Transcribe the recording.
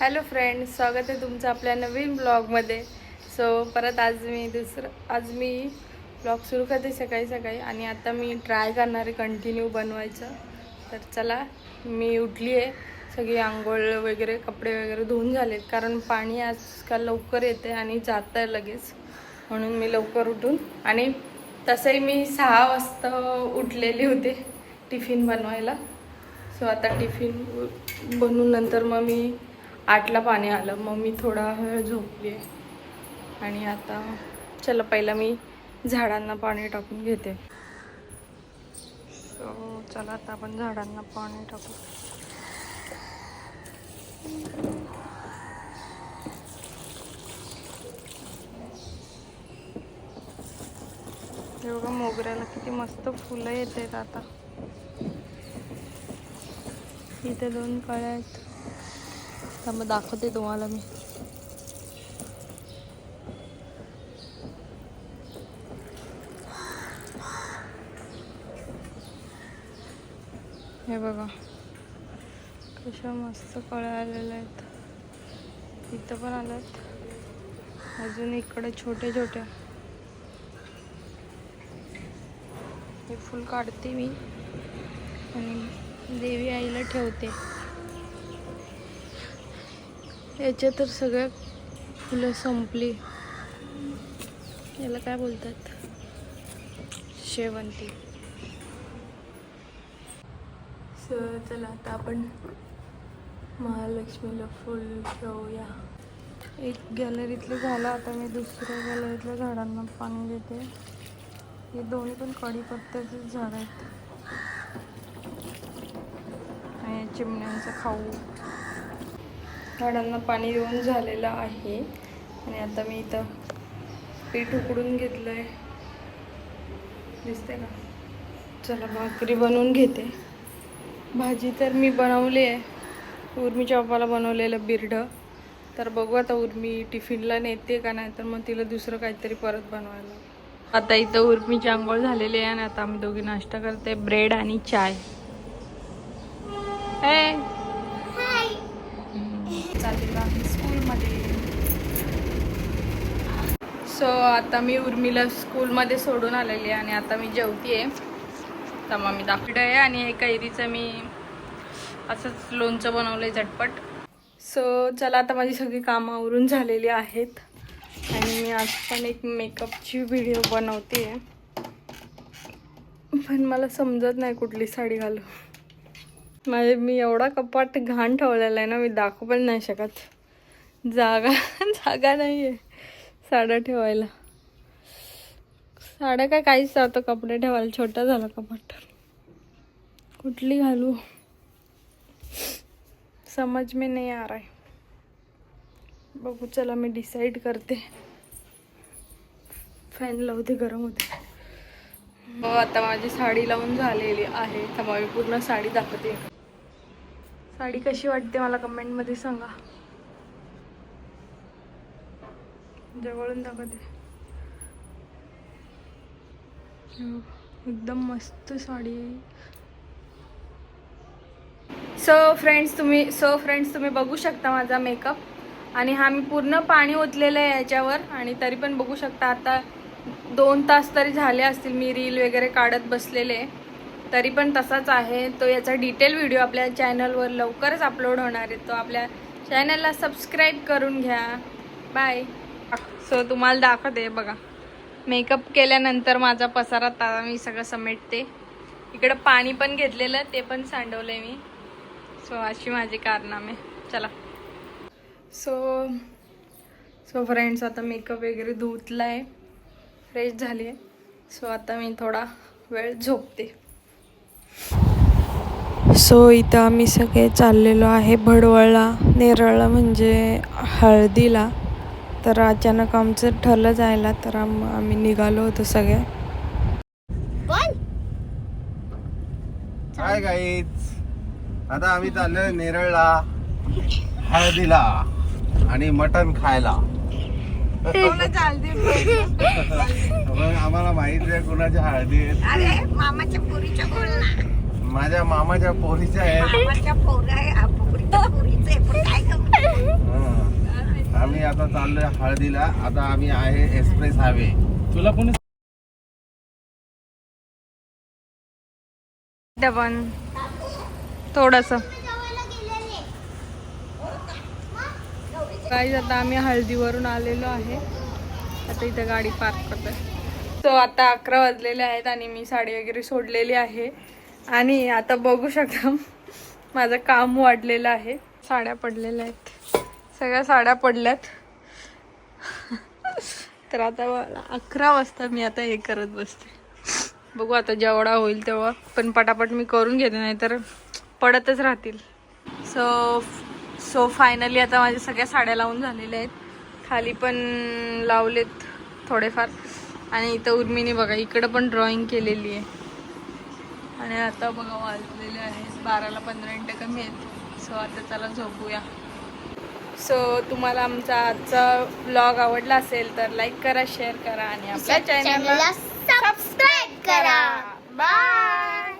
Hello friend स्वागत आहे तुमचं आपल्या नवीन ब्लॉगमध्ये सो परत आज मी दुसरं आज मी ब्लॉग सुरू करते सकाळी सकाळी आणि आता मी ट्राय करणार आहे कंटिन्यू बनवायचं. तर चला मी उठली आहे सगळी आंघोळ वगैरे कपडे वगैरे धुवून झालेत. कारण पाणी आजकाल लवकर येते आणि जातं आहे लगेच. म्हणून मी लवकर उठून आणि तसंही मी सहा वाजता उठलेले होते टिफिन बनवायला. सो आता टिफिन बनवून नंतर मग मी आठला पाणी आलं. मग मी थोडा वेळ झोपली आहे. आणि आता चला पहिला मी झाडांना पाणी टाकून घेते. सो चला आता आपण झाडांना पाणी टाकू. हे बघा मोगऱ्याला किती मस्त फुलं येत आहेत आता. इथे दोन कळ्या आहेत. मग दाखवते तुम्हाला मी. हे बघा. कशा मस्त कळ्या आलेल्या आहेत. इथं पण आल्यात. अजून इकडे छोटे छोटे हे फुल काढते मी. आणि देवी आईला ठेवते. याच्या तर सगळ्या फुलं संपली. याला काय बोलतात? शेवंती. सो चला आता आपण महालक्ष्मीला फुल ठेवूया एक गॅलरीतलं झालं आता मी दुसऱ्या गॅलरीतल्या झाडांना पाणी देते हे दोन्ही पण कढीपत्त्याचेच झाड आहेत. आणि चिमण्यांचं खाऊ. झाडांना पाणी देऊन झालेलं आहे. आणि आता मी इथं पीठ उकडून घेतलं आहे दिसते का? चला भाकरी बनवून घेते. भाजी तर मी बनवली आहे. उर्मीच्या पप्पाला बनवलेलं बिरडं तर बघू आता उर्मी टिफिनला नेते का नाही तर मग तिला दुसरं काहीतरी परत बनवायला. आता इथं उर्मीची आंघोळ झालेली आहे आणि आता आम्ही दोघी नाश्ता करते ब्रेड आणि चाय. हे चाललेलो आहे स्कूलमध्ये. सो आता मी उर्मीला स्कूलमध्ये सोडून आलेली आहे आणि आता मी जेवती आहे. तर मग मी दाखवलं आहे आणि हे कैरीचं मी असंच लोणचं बनवलं आहे झटपट. सो चला आता माझी सगळी कामं आवरून झालेली आहेत. आणि मी आज पण एक मेकअपची व्हिडिओ बनवते आहे पण मला समजत नाही कुठली साडी घालू. माझे मी एवढा कपाट घाण ठेवलेला आहे ना मी दाखवू पण नाही शकत. जागा जागा नाही आहे साड्या ठेवायला. साड्या काय काहीच जातो कपडे ठेवायला छोटा झाला कपाट. कुठली घालू? समज में नाही आ रहा है बघू चला मी डिसाईड करते. फॅन लावते गरम होते मग आता माझी साडी लावून झालेली आहे त्यामुळे मी पूर्ण साडी दाखवते. साडी कशी वाटते मला कमेंटमध्ये सांगा. जवळून दाखवते. एकदम मस्त साडी. सो फ्रेंड्स तुम्ही सो फ्रेंड्स तुम्ही बघू शकता माझा मेकअप आणि हा मी पूर्ण पाणी ओतलेलं आहे याच्यावर आणि तरी पण बघू शकता आता दोन तास तरी झाले असतील मी रील वगैरे काढत बसलेले. तरी पण तसाच आहे. तो याचा डिटेल व्हिडिओ आपल्या चॅनलवर लवकरच अपलोड होणार आहे. तो आपल्या चॅनलला सबस्क्राईब करून घ्या. बाय सो तुम्हाला दाखवते बघा. मेकअप केल्यानंतर माझा पसारा तारा मी सगळं समेटते. इकडं पाणी पण घेतलेलं ते पण सांडवलं आहे मी. सो अशी माझी कारनामे. चला. सो सो फ्रेंड्स आता मेकअप वगैरे धुतला आहे फ्रेश झाली आहे सो आता मी थोडा वेळ झोपते. सो इथं आम्ही सगळे चाललेलो आहे भडवळला नेरळला म्हणजे हळदीला. तर अचानक आमचं ठरलं जायला तर आम आम्ही निघालो होतो सगळे. हाय गाईज आता आम्ही चाललोय नेरळला हळदीला आणि मटण खायला. आम्हाला माहिती आहे कुणाच्या हळदी अरे मामाच्या पोरीच्या बोल ना माझ्या मामाच्या पोरीच्या आहेत. काय गं? चाललोय हळदीला. आता आम्ही आहे एक्सप्रेस हायवे. तुला कोणी पण थोडस. काहीच आता आम्ही हळदीवरून आलेलो आहे. आता इथं गाडी पार्क करतोय. सो आता अकरा वाजलेले आहेत आणि मी साडी वगैरे सोडलेली आहे. आणि आता बघू शकता माझं काम वाढलेलं आहे. साड्या पडलेल्या आहेत. सगळ्या साड्या पडल्यात. तर आता अकरा वाजता मी आता हे करत बसते. बघू आता जेवढा होईल तेव्हा. पण पटापट मी करून घेते नाही तर पडतच राहतील. सो सो फायनली आता माझ्या सगळ्या साड्या लावून झालेल्या आहेत. खाली पण लावलेत थोडेफार. आणि इथं उर्मिनी बघा इकडं पण ड्रॉइंग केलेली आहे. आणि आता बघा वाजलेले आहेत बाराला पंधरा मिनटं कमी आहेत. सो आता चला झोपूया. सो तुम्हाला आमचा आजचा ब्लॉग आवडला असेल तर लाईक करा शेअर करा आणि आपल्या चॅनलला सबस्क्राईब करा. बाय